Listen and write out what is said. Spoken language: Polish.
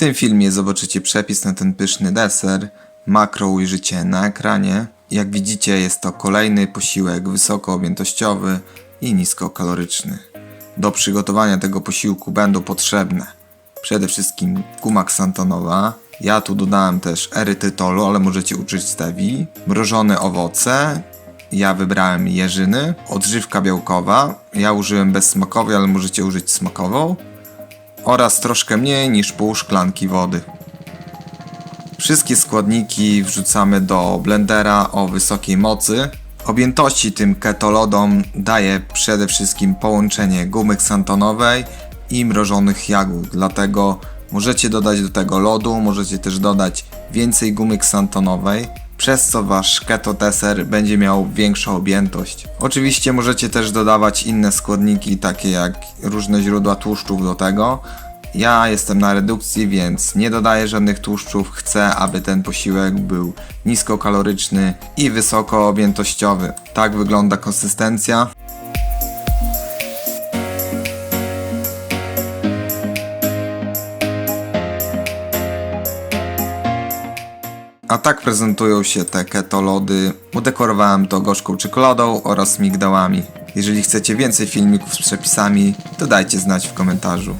tym filmie zobaczycie przepis na ten pyszny deser. Makro ujrzycie na ekranie. Jak widzicie jest to kolejny posiłek wysokoobjętościowy i niskokaloryczny. Do przygotowania tego posiłku będą potrzebne przede wszystkim guma ksantonowa. Ja tu dodałem też erytytolu, ale możecie użyć stevii. Mrożone owoce. Ja wybrałem jeżyny. Odżywka białkowa. Ja użyłem bezsmakowej, ale możecie użyć smakową. Oraz troszkę mniej niż pół szklanki wody. Wszystkie składniki wrzucamy do blendera o wysokiej mocy. Objętości tym ketolodom daje przede wszystkim połączenie gumy ksantonowej i mrożonych jagód, dlatego możecie dodać do tego lodu, możecie też dodać więcej gumy ksantonowej, przez co wasz keto deser będzie miał większą objętość. Oczywiście możecie też dodawać inne składniki, takie jak różne źródła tłuszczów do tego, ja jestem na redukcji, więc nie dodaję żadnych tłuszczów. Chcę, aby ten posiłek był niskokaloryczny i wysokoobjętościowy. Tak wygląda konsystencja. A tak prezentują się te keto lody. Udekorowałem to gorzką czekoladą oraz migdałami. Jeżeli chcecie więcej filmików z przepisami, to dajcie znać w komentarzu.